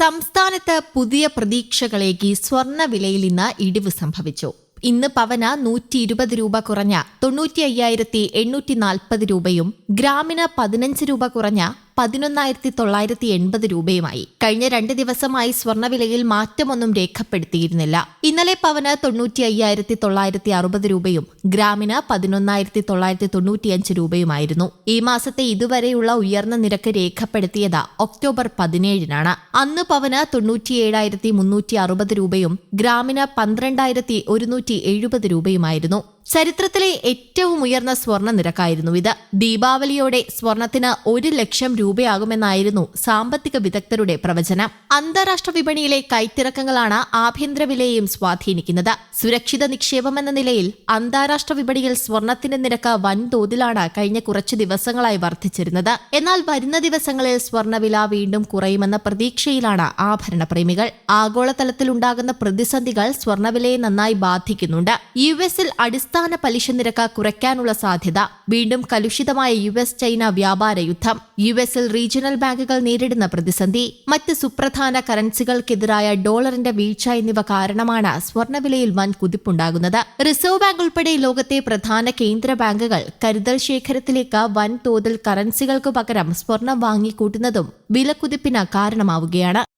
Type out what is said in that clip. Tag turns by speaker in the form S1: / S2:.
S1: സംസ്ഥാനത്ത് പുതിയ പ്രതീക്ഷകളേകി സ്വർണവിലയിൽ ഇന്ന് ഇടിവ് സംഭവിച്ചു. ഇന്ന് പവന നൂറ്റി ഇരുപത് രൂപ കുറഞ്ഞ തൊണ്ണൂറ്റി അയ്യായിരത്തി എണ്ണൂറ്റി നാൽപ്പത് രൂപയും ഗ്രാമിന് പതിനഞ്ച് രൂപ കുറഞ്ഞ പതിനൊന്നായിരത്തി തൊള്ളായിരത്തി എൺപത് രൂപയുമായി. കഴിഞ്ഞ രണ്ട് ദിവസമായി സ്വർണവിലയിൽ മാറ്റമൊന്നും രേഖപ്പെടുത്തിയിരുന്നില്ല. ഇന്നലെ പവന് തൊണ്ണൂറ്റി അയ്യായിരത്തി തൊള്ളായിരത്തി അറുപത് രൂപയും ഗ്രാമിന് പതിനൊന്നായിരത്തി തൊള്ളായിരത്തി തൊണ്ണൂറ്റിയഞ്ച് രൂപയുമായിരുന്നു. ഈ മാസത്തെ ഇതുവരെയുള്ള ഉയർന്ന നിരക്ക് രേഖപ്പെടുത്തിയത് ഒക്ടോബർ പതിനേഴിനാണ്. അന്ന് പവന് തൊണ്ണൂറ്റിയേഴായിരത്തി മുന്നൂറ്റി അറുപത് രൂപയും ഗ്രാമിന് പന്ത്രണ്ടായിരത്തി ഒരുന്നൂറ്റി എഴുപത് രൂപയുമായിരുന്നു. ചരിത്രത്തിലെ ഏറ്റവും ഉയർന്ന സ്വർണ നിരക്കായിരുന്നു ഇത്. ദീപാവലിയോടെ സ്വർണത്തിന് ഒരു ലക്ഷം രൂപയാകുമെന്നായിരുന്നു സാമ്പത്തിക വിദഗ്ധരുടെ പ്രവചനം. അന്താരാഷ്ട്ര വിപണിയിലെ കൈത്തിറക്കങ്ങളാണ് ആഭ്യന്തര വിലയെയും സ്വാധീനിക്കുന്നത്. സുരക്ഷിത നിക്ഷേപമെന്ന നിലയിൽ അന്താരാഷ്ട്ര വിപണിയിൽ സ്വർണത്തിന്റെ നിരക്ക് വൻതോതിലാണ് കഴിഞ്ഞ കുറച്ച് ദിവസങ്ങളായി വർദ്ധിച്ചിരുന്നത്. എന്നാൽ വരുന്ന ദിവസങ്ങളിൽ സ്വർണവില വീണ്ടും കുറയുമെന്ന പ്രതീക്ഷയിലാണ് ആഭരണ പ്രേമികൾ. ആഗോളതലത്തിലുണ്ടാകുന്ന പ്രതിസന്ധികൾ സ്വർണവിലയെ നന്നായി ബാധിക്കുന്നുണ്ട്. യു എസിൽ അടിസ്ഥാന പലിശ നിരക്ക് കുറയ്ക്കാനുള്ള സാധ്യത വീണ്ടും കലുഷിതമായ യു എസ് ചൈന വ്യാപാര യുദ്ധം യു എസിൽ റീജിയണൽ ബാങ്കുകൾ നേരിടുന്ന പ്രതിസന്ധി മറ്റ് സുപ്രധാന കറൻസികൾക്കെതിരായ ഡോളറിന്റെ വീഴ്ച എന്നിവ കാരണമാണ് സ്വർണവിലയിൽ വൻ കുതിപ്പുണ്ടാകുന്നത്. റിസർവ് ബാങ്ക് ഉൾപ്പെടെ ലോകത്തെ പ്രധാന കേന്ദ്ര ബാങ്കുകൾ കരുതൽ ശേഖരത്തിലേക്ക് വൻതോതിൽ കറൻസികൾക്കു പകരം സ്വർണം വാങ്ങിക്കൂട്ടുന്നതും വിലക്കുതിപ്പിന് കാരണമാവുകയാണ്.